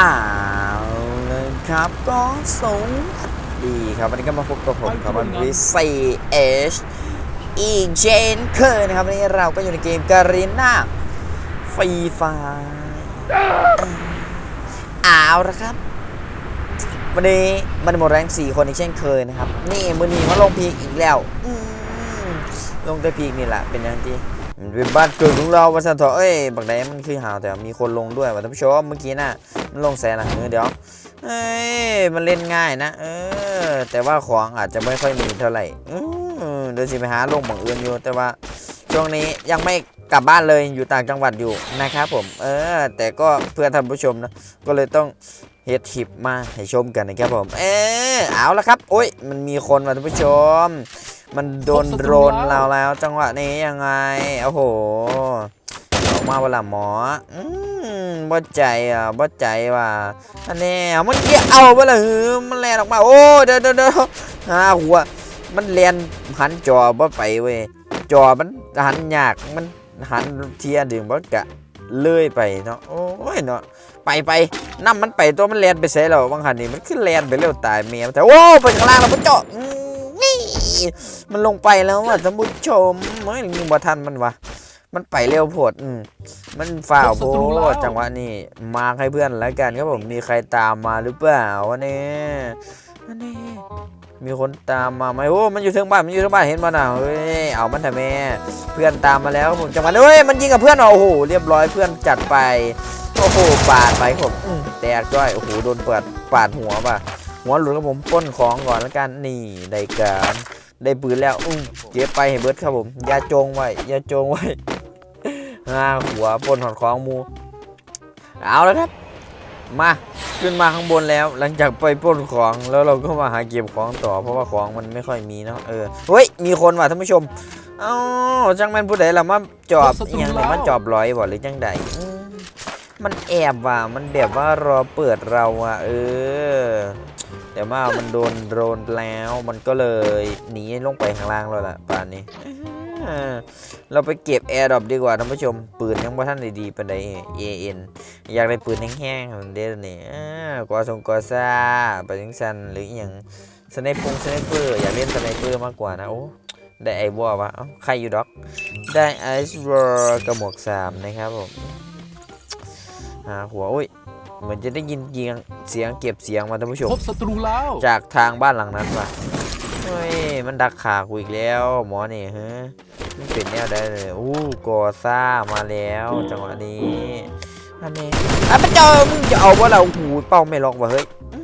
อ้าวเลยครับก็สงดีครับวันนี้ก็มาพบกับผมครับวันวิซีเอชอีกเจนเคยนะครับวันนี้เราก็อยู่ในเกมการีนาฟรีไฟอ้าวละครับ วันนี้มันหมดแรงสี่คนอีกเช่นเคยนะครับ นี่มือนี้มาลงพีกอีกแล้วอืมลงแต่พีกนี่แหละเป็นอย่างที่ มันเป็นบ้านเกิดของเราวันสันทอเอ้ยบักไดมันคือหาวแต่มีคนลงด้วยว่ะท่านผู้ชมเมื่อกี้น่ะมันลงแสนละเออเดี๋ยวเอ้ยมันเล่นง่ายนะ เออ แต่ว่าของอาจจะไม่ค่อยมีเท่าไหร่เดี๋ยวสิไปหาลงบังอื่นอยู่ แต่ว่าช่วงนี้ยังไม่กลับบ้านเลยอยู่ต่างจังหวัดอยู่นะครับผม เออ แต่ก็เพื่อท่านผู้ชมนะ ก็เลยต้องเฮ็ดคลิปมาให้ชมกันนะครับผม เออเอาละครับ โอ้ยมันมีคนมาท่านผู้ชม มันโดนโดรนเราแล้วจังหวะนี้ยังไง โอ้โหออกมาเวลาหมออืมบ่ใจอะบ่ใจว่ะอันนี้มันเกี่ยเอาไปเลยหือมันแลนออกมา โอ้เดี๋ยวเดี๋ยวเดี๋ยวหาหัว มันแลนหันจอบ่ไปเว้ย จอมันหันยาก มันหันเทียดึงบ่กะเลื่อยไปเนาะ โอ้ยเนาะ ไปไปน้ำมันไปตัวมันแลนไปเสียแล้วบางคันนี่มันขึ้นแลนไปเร็วตายเมียมันแต่โอ้ไปข้างล่างแล้วมันเจาะอื มันลงไปแล้วว่ะท่านผู้ชมเฮ้ยยิงบ่ทันมันวะมันไปเร็วโพดอืมมันฝ่าวโพดจังหวะนี้มาให้เพื่อนแล้วกันครับผมมีใครตามมาหรือเปล่าวะเนี่ยอันนี้มีคนตามมาไหมโอ้ มันอยู่เทิงบ้าน มันอยู่เทิงบ้าน เห็นมาหนาเฮ้ย เอามันแต่แม่ เพื่อนตามมาแล้วผมจังหวะเฮ้ย มันยิงกับเพื่อนเหรอโอ้โห เรียบร้อยเพื่อนจัดไป โอ้โห ปาดไปผมแตกด้วย โอ้โห โดนเปิดปาดหัวป่ะ หัวหลุดครับผมป้นของก่อนแล้วกัน นี่ได้การ ได้ปืนแล้วอุ้มเก็บไปให้เบิร์ดครับผมอย่าจงไว้อย่าจงไว้ห้าหัวปล้นหอนของหมู เอาแล้วครับ มาขึ้นมาข้างบนแล้ว หลังจากไปปล้นของแล้วเราก็มาหาเก็บของต่อ เพราะว่าของมันไม่ค่อยมีเนาะเออเฮ้ยมีคนว่ะท่านผู้ชมเอ้าจังแม่นผู้ใดล่ะมาจอบอหย่างนี้มาจอบร้อยบ่หรือจังใดอื มันแอบว่ะ มันแบบว่ารอเปิดเราอะ เออ แต่ว่ามันโดนโดนแล้ว มันก็เลยหนีลงไปข้างล่างแล้วล่ะป่านนี้ เราไปเก็บแอร์ดรอปดีกว่าท่านผู้ชม ปืนยังบ่ท่านด้ดีปานใด AN อยากได้ปืนแห้งๆมันเด้อนี่เออกอซงกอซ่าไปจังซันหรืออย่างสไนปงสไนเปอร์อยากเล่นสไนเปอร์มากกว่านะโอ้ได้ไอ้บัววะเอ้าใครอยู่ด็อก ได้ไอซ์วอร์กระหมวกสามนะครับผม หาหัวอุ้ยเหมือนจะได้ยินเสียงเสียงเก็บเสียงมาท่านผู้ชม พบศัตรูแล้ว จากทางบ้านหลังนั้นว่ะเฮ้ยมันดักขากูอีกแล้ว หมอนี่ฮะมันเป็นแนวได้เลยอู้กอซ่ามาแล้วจังหวะนี้อันนี้อะมันเจอมึงจะเอาว่าเราหูเป้าไม่ล็อกว่ะเฮ้ยอื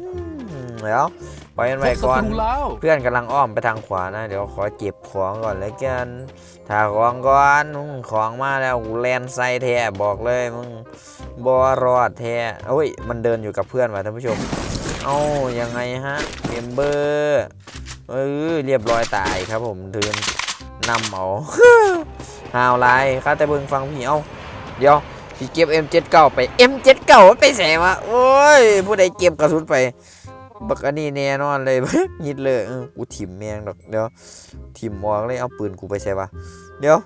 มเดี๋ยว ปล่อยมันพไว้บศัก่อนตรูแล้วเพื่อนกำลังอ้อมไปทางขวานะ เดี๋ยวขอเก็บของก่อนแล้วกันถ้าของก่อนอืมของมาแล้วกูแลนไซแท้บอกเลยมึงบอรอดแท้โอ้ย มันเดินอยู่กับเพื่อนว่ะท่านผู้ชม เอ้ายังไงฮะเมมเบอร์เออเรียบร้อยตายครับผมเดินนำเอาฮาวไลน์ข้าแต่เบิ่งฟังพี่เอ้าเดี๋ยวพี่เก็บ M79 ไป M79 มันไปแสวะโอ้ย ผู้ใดเก็บกระสุนไป บักอันนี้แน่นอนเลย ยิดเลยเออกูถิ่มแมงดอกเดี๋ยวถิ่มมองเลยเอาปืนกูไปใช่ปะเดี๋ยว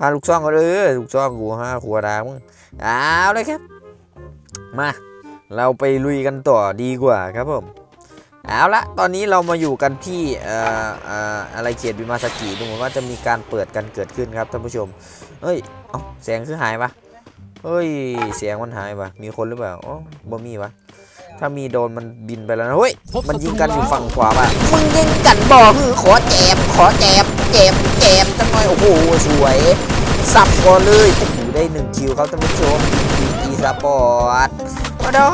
หาลูกซองก็เลยลูกซองกูหาขัวดามึงเอาเลยครับ มา เราไปลุยกันต่อดีกว่าครับผมเอาละตอนนี้เรามาอยู่กันที่เอ่อเอ่ออะไรเขตบิมาสกิดูเหมือนว่าจะมีการเปิดกันเกิดขึ้นครับท่านผู้ชมเฮ้ยเอ้าแสงคือหายปะเฮ้ยเสียงมันหายปะมีคนหรือเปล่าอ๋อบ่มีวะ ถ้ามีโดนมันบินไปแล้วนะเฮ้ยพบมันศัตยิงรูกันอยู่แล้วฝั่งขวาป่ะ มึงยิงกันบ่คือขอแจมขอแจมแจมแจมจังหน่อยโอ้โหสวย สับก่อนเลยโอ้โหได้หนึ่งคิวครับท่านผู้ชมอีสปอร์ตมาดอ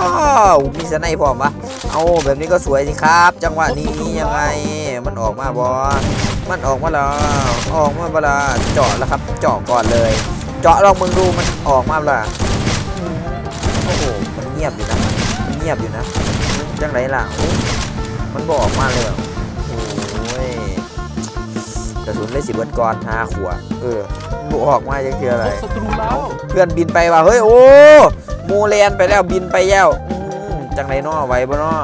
มีสไนพร้อมปะเอาแบบนี้ก็สวยสิครับ จังหวะนี้ยังไง มันออกมาบอมันออกมาแล้วออกมาเวลาเจาะแล้วครับ เจาะก่อนเลย เจาะลองมึงดูมันออกมาละโอ้โหมันเงียบอยู่นะมันเงียบอยู่นะจังไรล่ะโอ้มันบออกมาเลยอะโอ้ยกระสุนเลยสิเบิดก่อนห้าขวดเออมันบออกมาจะคืออะไรพบศัตรูแล้วเพื่อนบินไปว่ะเฮ้ยโอ้หมูแลนไปแล้วบินไปแล้วอืมจังไรน้อไหวบ่น้อ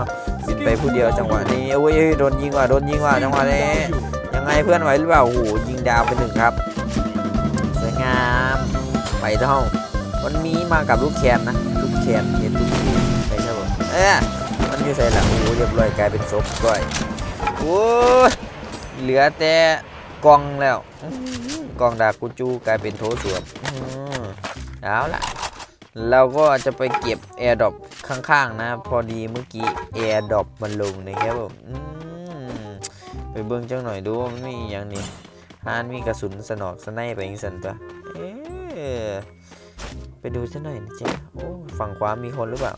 บินไปผู้เดียวจังหวะนี้โอ้ยโดนยิงว่ะโดนยิงว่ะจังหวะนี้ยังไงเพื่อนไหวหรือเปล่าโอ้โหยิงดาวไปหนึ่งครับสวยงามไปเท่ามันมีมากับลูกแคนนะลูกแคนเห็นลูกแคน ไปครับผมอมันอยู่ใส่ละโอ้เรียบร้อยกลายเป็นศพก้อยโอ้ยเหลือแต่กองแล้วกองดากูจูกลายเป็นโถส้วมอื้อเอาละเราก็จะไปเก็บแอร์ดรอปข้างๆนะ พอดีเมื่อกี้แอร์ดรอปมันลงนะครับผมอืมไปเบิ่งจังหน่อยดูว่ามันมีอย่างนี้ฮานมีกระสุนสนอกสไนไปยิงสันตัวเอ๊ะไปดูซะหน่อยนะจ๊ะโอ้ฝั่งขวามีคนหรือเปล่า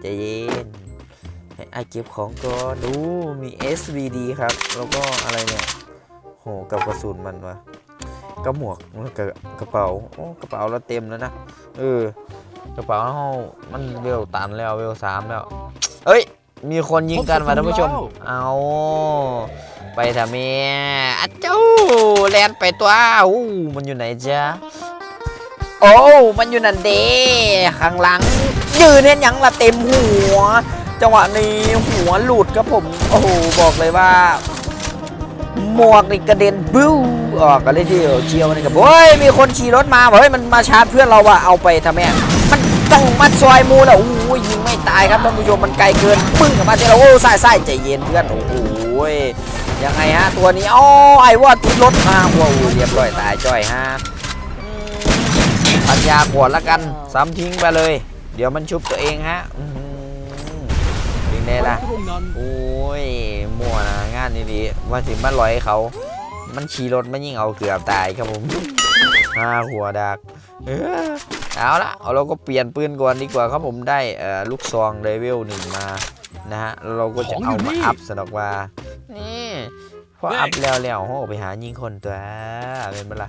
ใจเย็นให้ไอเก็บของก่อนดูมี SVD ครับ แล้วก็อะไรเนี่ยโหกับกระสุนมันวะกระหมวกกับกระเป๋าโอ้กระเป๋าเราเต็มแล้วนะเออกระเป๋าเรามันเวลตันแล้วเวลสามแล้ว เอ้ย มีคนยิงกันมาท่านผู้ชม เอาไปทำเมียอะเจ้าแลนไปตัวอู้มันอยู่ไหนจ๊ะ โอ้มันอยู่นั่นเด้ข้างหลัง ยืนเห็นยังละเต็มหัว จังหวะนี้หัวหลุดครับผม โอ้โหบอกเลยว่า หมวกนี่กระเด็นบิ้วออกกันเลยทีเดียวเชียวนี่กับเฮ้ยมีคนขี่รถมาบอกเฮ้ยมันมาชาร์จเพื่อนเราว่ะเอาไปทำไมอะมันต้องมัดซอยมูแล้วโอ้ยยิงไม่ตายครับท่านผู้ชมมันไกลเกินปึ้งกับมาเจอเราโอ้ใส่ใส่ใจเย็นเพื่อนโอ้โหยังไงฮะตัวนี้อ๋อไอ้ว่าติดรถมาหัวอู้เรียบร้อยตายจ้อยฮะ ปัญญาขวดละกันซ้ำทิ้งไปเลย เดี๋ยวมันชุบตัวเองฮะอื้อหือยิงได้ละโอ้ยมั่วนะงานนี้ดีว่าสิมาลอยเขา มันขี่รถมันยิ่งเอาเกือบตายครับผมห้าหัวดักเอาละเอาเราก็เปลี่ยนปืนก่อนดีกว่าครับผมได้ลูกซองเลเวลหนึ่งมานะฮะเราก็จะเอามาอัพสนอกว่านี่ พออัพแล้วแล้วโหไปหายิงคนตัวเป็นเวลา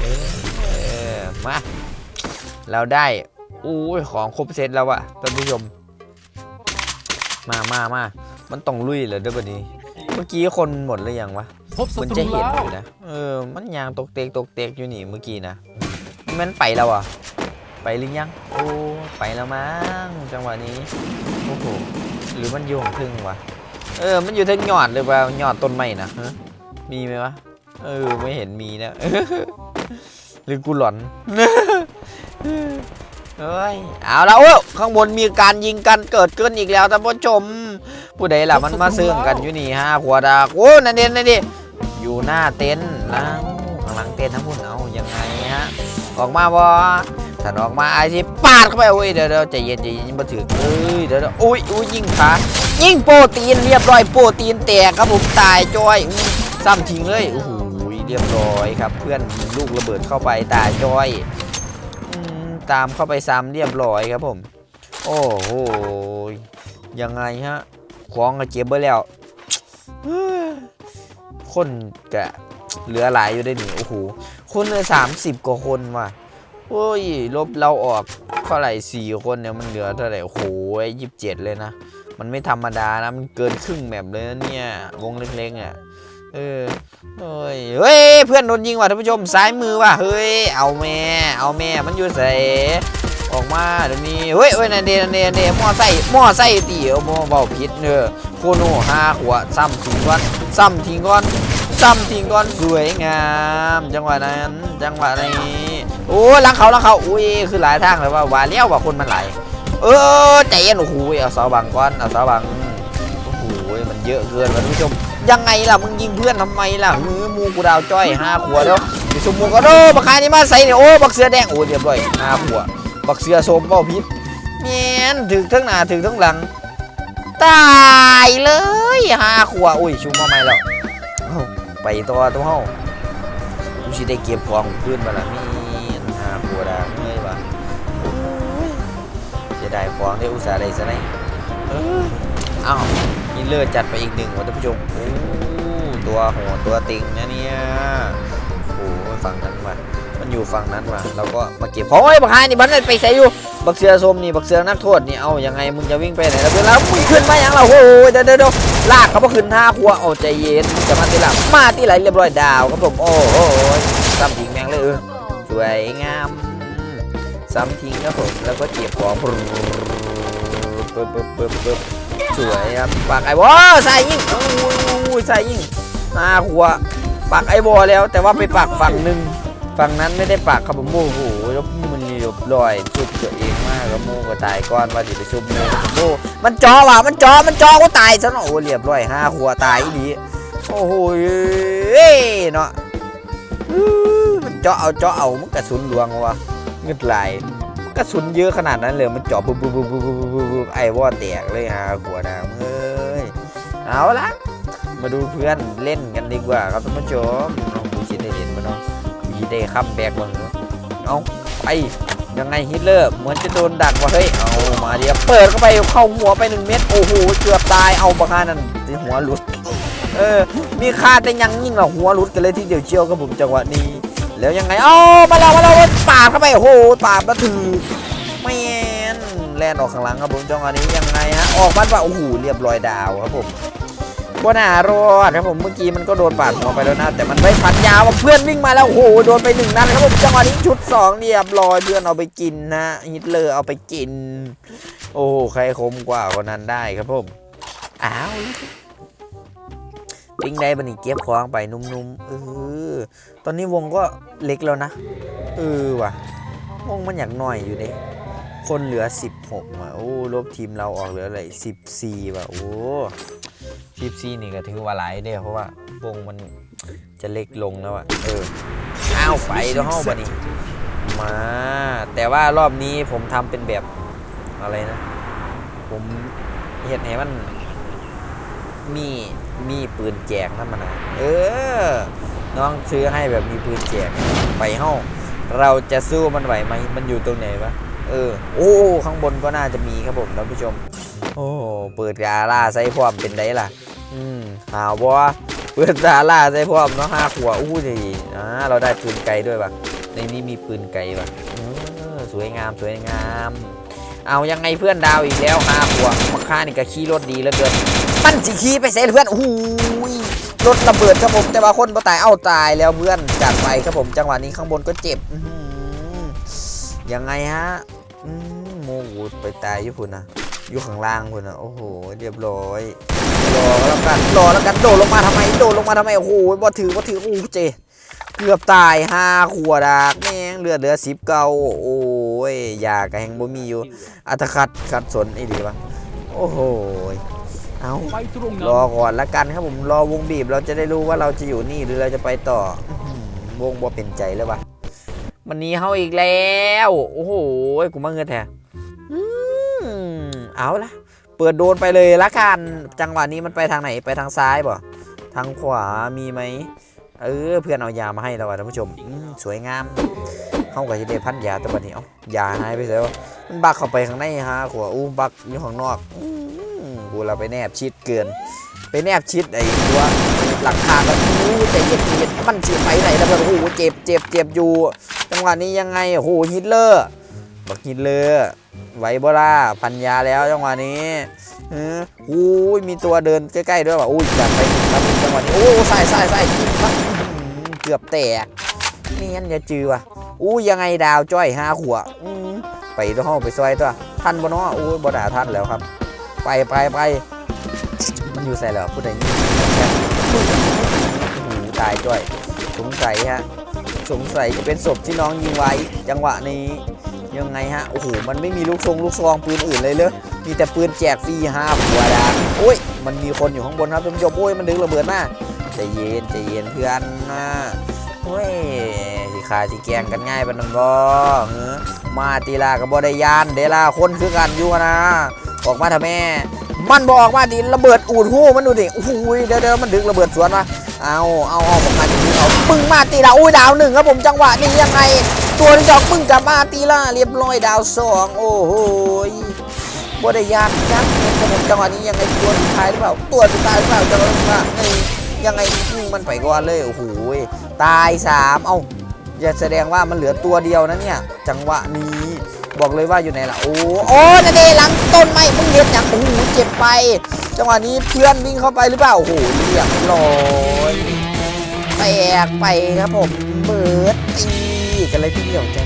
เออเออมาเราได้อู้ยของครบเซตแล้วอะท่านผู้ชม มามามามันต้องลุยเหรอเดี๋ยวบัดนี้ เมื่อกี้คนหมดหรือยังวะพบศัมันตจะรูเห็นแล้อวยู่นะเออมันยางตกเตกตกเตกอยู่นี่เมื่อกี้นะมันไปแล้วอะไปหรือยัง โอ้ ไปแล้วมั้งจังหวะนี้ โอ้โห หรือมันอยู่ของทึ่งวะ เออ มันอยู่ทึ่งยอดหรือเปล่าหยอดต้นไม้นะมีไหมวะ เออ ไม่เห็นมีนะ หรือกูหลอนเฮ้ย เอาแล้วโอ้ข้างบนมีการยิงกันเกิดขึ้นอีกแล้วท่านผู้ชม ผู้ใดล่ะมันมาเสื่องกันอยู่นี่ฮะขวดาโอ้นั่นเด่นนั่นดิอยู่หน้าเต็นท์แล้วข้างหลังเต็นท์ทั้งหมดเอายังไงฮะ ออกมาบ่ถ้าออกมาไอ้ที่ปาดเข้าไปโอ้ยเดี๋ยวเดี๋ยวใจเย็นใจเย็นมาถึงเอ้ยเดี๋ยวเดี๋ยวอุ้ยอุ้ยยิงขา ยิงโปรตีนเรียบร้อยโปรตีนแตกครับผมตายจอยซ้ำทิ้งเลยโอ้โหเรียบร้อยครับ เพื่อนลูกระเบิดเข้าไปตายจอยอตามเข้าไปซ้ำเรียบร้อยครับผม โอ้โหยังไงฮะของก็เจ็บไปแล้วคนกะเหลือหลายอยู่ได้หนิโอ้โหคนเลยสามสิบกว่าคนว่ะโอ้ยลบเราออกเท่าไหร่สี่คนเนี่ยมันเหลือเท่าไหร่โอ้โหยี่สิบเจ็ดเลยนะ มันไม่ธรรมดานะ มันเกินครึ่งแมปเลยนะเนี่ย วงเล็กๆอะ เออเฮ้ย เฮ้ย เพื่อนโดนยิงว่ะท่านผู้ชม ซ้ายมือว่ะ เฮ้ย เอาแม่ เอาแม่ มันอยู่ใส่ออกมาเดี๋ยวนี้เฮ้ยเฮ้ยนันเดนันเดนันเดหม้อไส้หม้อไส้ตี๋ยวหม้อเบาพิษเนอะโคโน่ห้าขวดซ้ำทิ้งก่อนซ้ำทิ้งก่อนซ้ำทิ้งก่อนสวยงาม จังหวะนั้น จังหวะนี้โอ้หลังเขาลังเขาอุ้ยคือหลายทางเลยว่าวาเลี้ยวว่าคนมันไหล เออใจเย็นโอ้โหเอาเสาบังก่อนเอาเสาบังโอ้โหมันเยอะเกินว่ะท่านผู้ชมยังไงล่ะมึงยิงเพื่อนทำไมล่ะมือมูกูดาวจ้อยห้าขวดแล้วดิสมูก็โดบักคายนี่มาใส่เนี่ยโอ้บักเสือแดงโอ้เรียบร้อยห้าขวดบักเสือโสมเบ้าพิษเมียนถึงทั้งหน้าถึงทั้งหลังตายเลยห้าขวดอุ้ยชูมาใหม่แล้วไปตัวตัวเฮากูสิได้เก็บของขึ้นมาละมีห้าปัวดาเมื่อยวะ จะได้ของได้อุตส่าห์ได้ซะไหนเออเอ้านี่เลือดจัดไปอีกหนึ่งวะท่านผู้ชมโอ้ตัวโหดตัวติงนะเนี่ยโอ้ฝั่งนั้นมามันอยู่ฝั่งนั้นมาเราก็มาเก็บของไอ้บักฮายนี่มันไปใส่อยู่บักเสือส้มนี่บักเสือนักโทษนี่เอายังไงมึงจะวิ่งไปไหนแล้วเวลามึงขึ้นมาอย่างเราโอ้ยเดี๋ยวเดี๋ยวเดี๋ยวลากเขามาขึ้นท่าครัวโอ้ใจเย็นจะมาตีหลังมาตีไหลเรียบร้อยดาวครับผมโอ้โหซ้ำทิ้งแมงเลยเออสวยงาม ซ้ำทิ้งครับผมแล้วก็เก็บของปึ๊บปึ๊บปึ๊บปึ๊บสวยครับปากไอ้บอใส่ยิงโอ้ยใส่ยิงท่าครัวปากไอ้บอแล้ว แต่ว่าไปปากฝั่งหนึ่งฝั่งนั้นไม่ได้ปากครับผมโอ้โหแล้วมันนี่โบร้อยชุบตัวเองมากแล้วโมก็ตายก่อนว่าสิไปชุบโมโมมันจอว่ะมันจอมันจอก็ตายซะเนาะโอ้เรียบร้อยห้าหัวตายดีโอ้โหเอ้ยเนาะมันเจาะเอาเจาะเอามันกระสุนหลวงวะ งึดไหลกระสุนเยอะขนาดนั้นเลยมันเจาะปุ๊บปุ๊บปุ๊บปุ๊บปุ๊บปุ๊บปุ๊บไอ้วอดแตกเลยฮะหัวดาวเอ้ยเอาละมาดูเพื่อนเล่นกันดีกว่าครับท่านผู้ชมน้องบูชิได้เห็นมาเนาะวีได้คัมแบกบ้างเนาะเอาไปยังไงฮิตเลอร์เหมือนจะโดนดักว่ะเฮ้ยเอามาเดียวเปิดเข้าไปเข้าหัวไปหนึ่งเม็ดโอ้โหเกือบตายเอาบังฮานั่นหัวหลุดเออมีคาดแต่ยังยิ่งกว่าหัวรุดกันเลยที่เดียวเชียวครับผมจังหวะนี้ แล้วยังไงอ้ามาแล้วมาแล้วปาดเข้าไปโอ้โหปาดมาถือแมนแลนออกข้างหลังครับผมจังหวะนี้ยังไงฮะออกบ้านว่าโอ้โหเรียบร้อยดาวครับผมบนหารอดครับผมเมื่อกี้มันก็โดนปาดหัวไปแล้วนะแต่มันไม่พันยาวเพื่อนวิ่งมาแล้วโอ้โหโดนไปหนึ่งนัดครับผมจังหวะนี้ชุดสองเรียบร้อยเพื่อนเอาไปกินนะฮิตเลอร์เอาไปกิน โอ้โหใครคมกว่าคนนั้นได้ครับผมอ้าว ปิ้งได้บันนี้เก็บของไปนุ่มๆเออตอนนี้วงก็เล็กแล้วนะ เออว่ะ วงมันอยากหน่อยอยู่เด้คนเหลือ 16ว่ะโอ้ลบทีมเราออกเหลืออะไร14ว่ะโอ้14นี่ก็ถือว่าหลายเด้เพราะว่าวงมันจะเล็กลงแล้วอะเอออ้าวไปแล้วเฮ้าบันนี้มา แต่ว่ารอบนี้ผมทำเป็นแบบอะไรนะ ผมเห็นให้มันมี มีปืนแจกนั่นมันะเออ น้องซื้อให้แบบมีปืนแจกไปห้องเราจะสู้มันไหวไหมมันอยู่ตรงไหนวะเออ โอ้ข้างบนก็น่าจะมีครับผมท่านผู้ชม โอ้เปิดกาล่าใส่พร้อมเป็นไดล่ะ อืมหาวบัวเปิดกาล่าใส่พร้อมเนาะห้าขวบอู้ดีอ่าเราได้ปืนไกลด้วยปะในนี้มีปืนไกลปะเออสวยงามสวยงาม เอายังไงเพื่อนดาวอีกแล้วห้าขวบมาค่านี่ก็ขี่รถดีแล้วเกิน มันสิขี่ไปเซนเพื่อนโอ้ยรถระเบิดครับผมแต่ว่าคนบ่ตายเอ้าตายแล้วเพื่อนจัดไปครับผมจังหวะนี้ข้างบนก็เจ็บยังไงฮะอืมโมกูไปตายอยู่พุ่นะอยู่ข้างล่างพุ่นะโอ้โหเรียบร้อยรอแล้วกันรอแล้วกันโดดลงมาทำไมโดดลงมาทำไมโอ้โหบ่ถือบ่ถือโอ้เจเกือบตายห้าขวดากแม่งเหลือดเหลือสิบเก้าโอ้ยยากระแหงบ่มีอยู่อัตคัดคัดสนไอ้ดีวะโอ้โห เอาไปตรงรนั้อนก่อนละกันครับผมรอวงบีบเราจะได้รู้ว่าเราจะอยู่นี่หรือเราจะไปต่ออื้อหือวงบ่เป็นใจเลยวะมันหนี้เฮาอีกแล้ว โอ้โหกูมาเงินแท้อืมเอาละเปิดโดนไปเลยละกัน จังหวะนี้มันไปทางไหนไปทางซ้ายบ่ทางขวามีไหมเออเพื่อนเอายามาให้เราอะท่านผู้ชมอืมสวยงามเข้ากับที่ได้พันยาตัวนี้เอ้ายาหายไปแล้วมันบักเข้าไปข้างในฮะขวาอู้บักอยู่ข้างนอกอืม กูเราไปแนบชิดเกิน ไปแนบชิดไอ้ตัวหลังคาก็อู้ใจเย็นเย็นมันเสียไปไหนแล้วเพื่อนโอ้โหเจ็บเจ็บเจ็บอยู่จังหวะนี้ยังไงโอ้โหฮิตเลอร์บักฮิตเลอร์ไวโบล่าพันยาแล้วจังหวะนี้เอออู้ยมีตัวเดินใกล้ๆด้วยว่ะอู้ยจัดไปครับจังหวะนี้โอ้ใส่ใส่ใส่เกือบแตกนี่งั้นอย่าจือว่ะอู้ยังไงดาวจ้อยห้าขวบไปห้องไปซอยตัวทันบ่เนาะอู้ยบ่ด่าทันแล้วครับ ไปไปไปมันอยู่ใส่แล้วผู้ใดนี่โอ้โหตายจ้อยสงสัยฮะสงสัยจะเป็นศพที่น้องยิงไว้จังหวะนี้ยังไงฮะโอ้โหมันไม่มีลูกทรงลูกซองปืนอื่นเลยเลยมีแต่ปืนแจกฟรีห้าหัวดาโอ้ยมันมีคนอยู่ข้างบนครับท่านผู้ชมโอ้ยมันดึงระเบิดมาใจเย็นใจเย็นเพื่อนนะโอ้ยสิขาสิแกงกันง่ายปานนั้นบ่เอมาตีลากับบ่ได้ยานเดล่าคนคือกันอยู่นะ ออกมาเถอะแม่ มันบออกมาดิระเบิดอูดหูมันดูดิโอ้โหเดี๋ยวเดี๋ยวมันดึงระเบิดสวนมาเอาเอาเอาออกมาจริงๆเอาปึ้งมาตีละอุ้ยดาวหนึ่งครับผมจังหวะนี้ยังไง ตัวที่ดอกปึ้งกลับมาตีละเรียบร้อยดาวสองโอ้โหบไดยานยักษ์ครับผมจังหวะนี้ยังไงตัวสุดท้ายหรือเปล่าตัวสุดท้ายหรือเปล่าจังหวะนี้ยังไงมันไปก่อนเลยโอ้โหตายสามเอ้าอย่าแสดงว่ามันเหลือตัวเดียวนะเนี่ยจังหวะนี้ บอกเลยว่าอยู่ไหนล่ะ โอ้โอ้นั่นเองหลังต้นไม้มึงเห็นอย่างโอ้โหเจ็บไป จังหวะนี้เพื่อนวิ่งเข้าไปหรือเปล่า โอ้โหเรียบร้อยแตกไปครับผมเบิร์ดตีกันเลยทีเดียวจ้า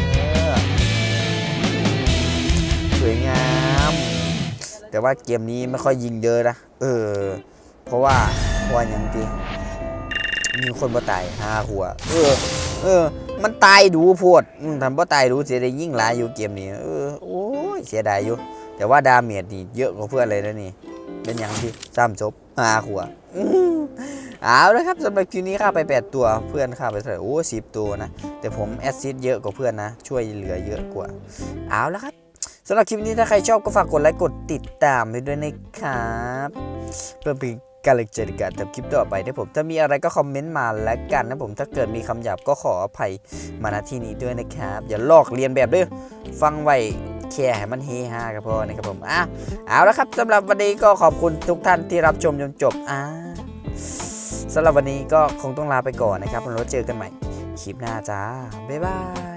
สวยงาม แต่ว่าเกมนี้ไม่ค่อยยิงเยอะนะ เออ เพราะว่าว่าอย่างที่มีคนมาตายห้าหัว เออ เออ มันตายดูโพดอืมทำบ่ตายดูเสียด้ยิ่งหลายอยู่เกมนี้เออโอ้ยเสียดายอยู่ แต่ว่าดาเมจนี่เยอะกว่าเพื่อนเลยนะนี่ เป็นอย่างที่ซ้ำจบหาขัวอื้อหือเอาละครับสำหรับคลิปนี้ฆ่าไป 8 ตัวเพื่อนฆ่าไปเท่าไหร่โอ้สิบตัวนะ แต่ผมแอดซิดเยอะกว่าเพื่อนนะ ช่วยเหลือเยอะกว่า เอาละครับสำหรับคลิปนี้ถ้าใครชอบก็ฝากกดไลค์กดติดตามไปด้วยนะครับเพื่อเป็น การเล็กเจอกันกับคลิปต่อไปถ้าผมถ้ามีอะไรก็คอมเมนต์มาแล้วกันนะผมถ้าเกิดมีคำหยาบก็ขออภัยมาณที่นี้ด้วยนะครับ อย่าลอกเรียนแบบด้วยฟังไว้แค่ให้มันเฮฮาก็พอนะครับผมอะเอาละครับสำหรับวันนี้ก็ขอบคุณทุกท่านที่รับชมจนจบอ่าสำหรับวันนี้ก็คงต้องลาไปก่อนนะครับแล้วเจอกันใหม่คลิปหน้าจ้าบ๊ายบาย